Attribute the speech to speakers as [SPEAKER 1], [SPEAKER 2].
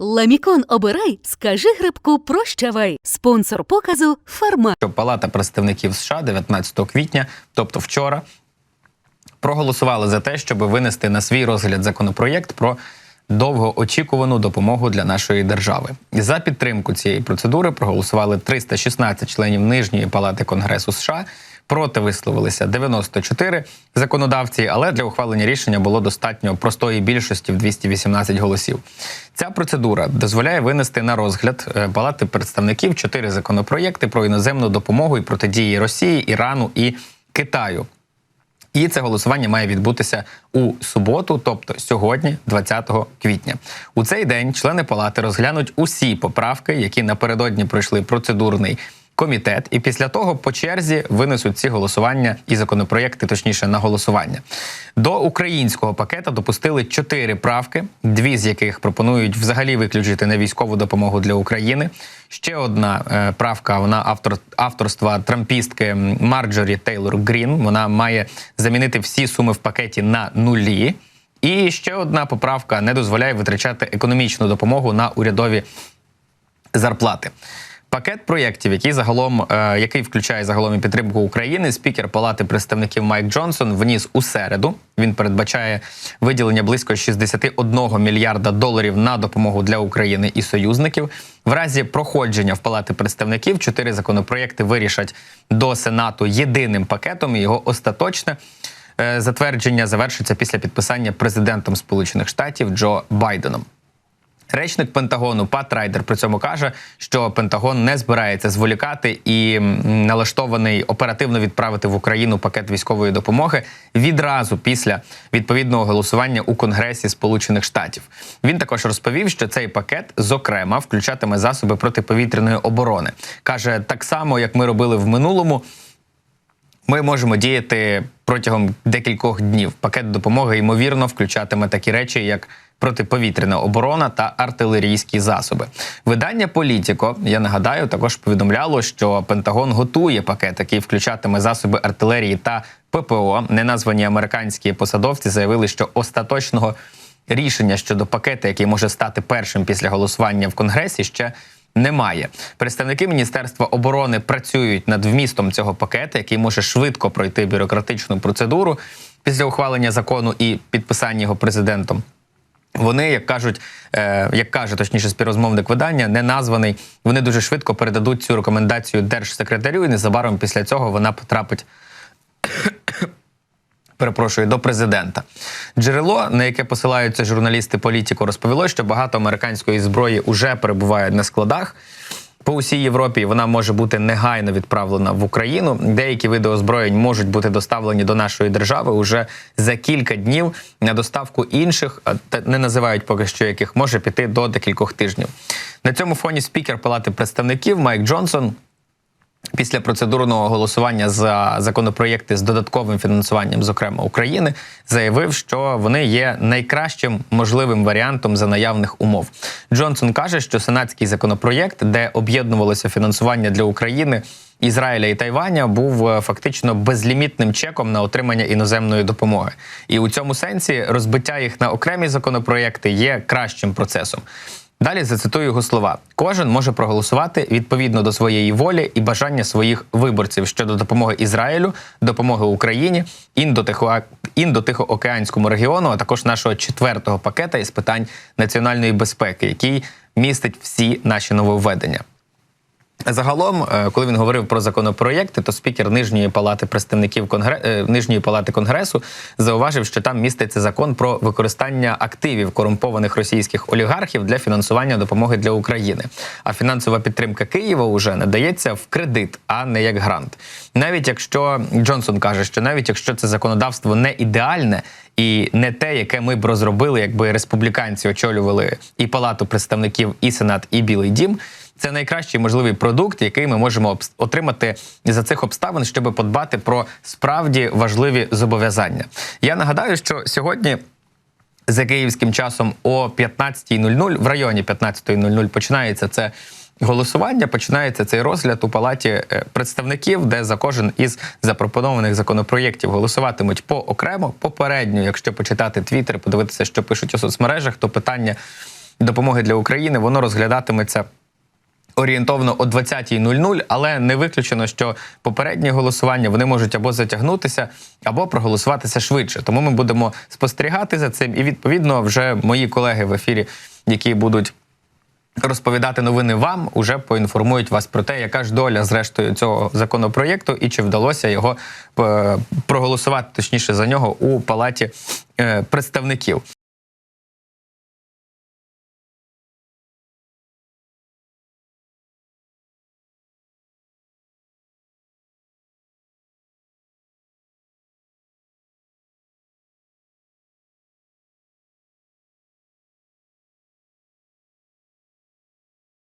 [SPEAKER 1] Ламікон обирай, скажи грибку прощавай. Спонсор показу Фарма.
[SPEAKER 2] Палата представників США 19 квітня, тобто вчора, проголосували за те, щоб винести на свій розгляд законопроєкт про довгоочікувану допомогу для нашої держави. За підтримку цієї процедури проголосували 316 членів нижньої палати Конгресу США. Проти висловилися 94 законодавці, але для ухвалення рішення було достатньо простої більшості в 218 голосів. Ця процедура дозволяє винести на розгляд е, палати представників чотири законопроєкти про іноземну допомогу і протидії Росії, Ірану і Китаю. І це голосування має відбутися у суботу, тобто сьогодні, 20 квітня. У цей день члени палати розглянуть усі поправки, які напередодні пройшли процедурний комітет, і після того по черзі винесуть ці голосування і законопроєкти, точніше на голосування. До українського пакета допустили чотири правки, дві з яких пропонують взагалі виключити на військову допомогу для України. Ще одна е, правка, вона автор авторства трампістки Марджорі Тейлор Грін. Вона має замінити всі суми в пакеті на нулі. І ще одна поправка не дозволяє витрачати економічну допомогу на урядові зарплати. Пакет проєктів, який загалом е, який включає загалом і підтримку України, спікер Палати представників Майк Джонсон вніс у середу. Він передбачає виділення близько 61 мільярда доларів на допомогу для України і союзників. В разі проходження в Палати представників чотири законопроєкти вирішать до Сенату єдиним пакетом. і Його остаточне е, затвердження завершиться після підписання президентом Сполучених Штатів Джо Байденом. Речник Пентагону Пат Райдер при цьому каже, що Пентагон не збирається зволікати і налаштований оперативно відправити в Україну пакет військової допомоги відразу після відповідного голосування у Конгресі Сполучених Штатів. Він також розповів, що цей пакет зокрема включатиме засоби протиповітряної оборони. каже так само, як ми робили в минулому. Ми можемо діяти протягом декількох днів. Пакет допомоги ймовірно включатиме такі речі, як протиповітряна оборона та артилерійські засоби. Видання Політіко, я нагадаю, також повідомляло, що Пентагон готує пакет, який включатиме засоби артилерії та ППО. Неназвані американські посадовці заявили, що остаточного рішення щодо пакету, який може стати першим після голосування в Конгресі, ще немає. Представники Міністерства оборони працюють над вмістом цього пакету, який може швидко пройти бюрократичну процедуру після ухвалення закону і підписання його президентом. Вони, як кажуть, е, як каже точніше співрозмовник видання, не названий. Вони дуже швидко передадуть цю рекомендацію держсекретарю, і незабаром після цього вона потрапить. Перепрошую до президента. Джерело, на яке посилаються журналісти політику, розповіло, що багато американської зброї вже перебуває на складах по усій Європі. Вона може бути негайно відправлена в Україну. Деякі види озброєнь можуть бути доставлені до нашої держави уже за кілька днів. На доставку інших не називають поки що яких може піти до декількох тижнів. На цьому фоні спікер Палати представників Майк Джонсон. Після процедурного голосування за законопроєкти з додатковим фінансуванням, зокрема України, заявив, що вони є найкращим можливим варіантом за наявних умов. Джонсон каже, що сенатський законопроєкт, де об'єднувалося фінансування для України. Ізраїля і Тайваня був е, фактично безлімітним чеком на отримання іноземної допомоги, і у цьому сенсі розбиття їх на окремі законопроєкти є кращим процесом. Далі зацитую його слова: кожен може проголосувати відповідно до своєї волі і бажання своїх виборців щодо допомоги Ізраїлю, допомоги Україні, індотихо індотихоокеанському регіону, а також нашого четвертого пакета із питань національної безпеки, який містить всі наші нововведення. Загалом, е, коли він говорив про законопроєкти, то спікер нижньої палати представників конгре... е, нижньої палати конгресу зауважив, що там міститься закон про використання активів корумпованих російських олігархів для фінансування допомоги для України. А фінансова підтримка Києва уже надається в кредит, а не як грант. Навіть якщо Джонсон каже, що навіть якщо це законодавство не ідеальне і не те, яке ми б розробили, якби республіканці очолювали і палату представників, і сенат, і білий дім. Це найкращий можливий продукт, який ми можемо отримати за цих обставин, щоб подбати про справді важливі зобов'язання. Я нагадаю, що сьогодні. За київським часом о 15.00, в районі 15.00 починається це голосування, починається цей розгляд у палаті е, представників, де за кожен із запропонованих законопроєктів голосуватимуть поокремо. Попередньо, якщо почитати твіттер, подивитися, що пишуть у соцмережах, то питання допомоги для України, воно розглядатиметься орієнтовно о 20.00, але не виключено, що попередні голосування вони можуть або затягнутися, або проголосуватися швидше. Тому ми будемо спостерігати за цим. І відповідно, вже мої колеги в ефірі, які будуть. Розповідати новини вам уже поінформують вас про те, яка ж доля зрештою цього законопроєкту, і чи вдалося його е, проголосувати точніше за нього у палаті е, представників.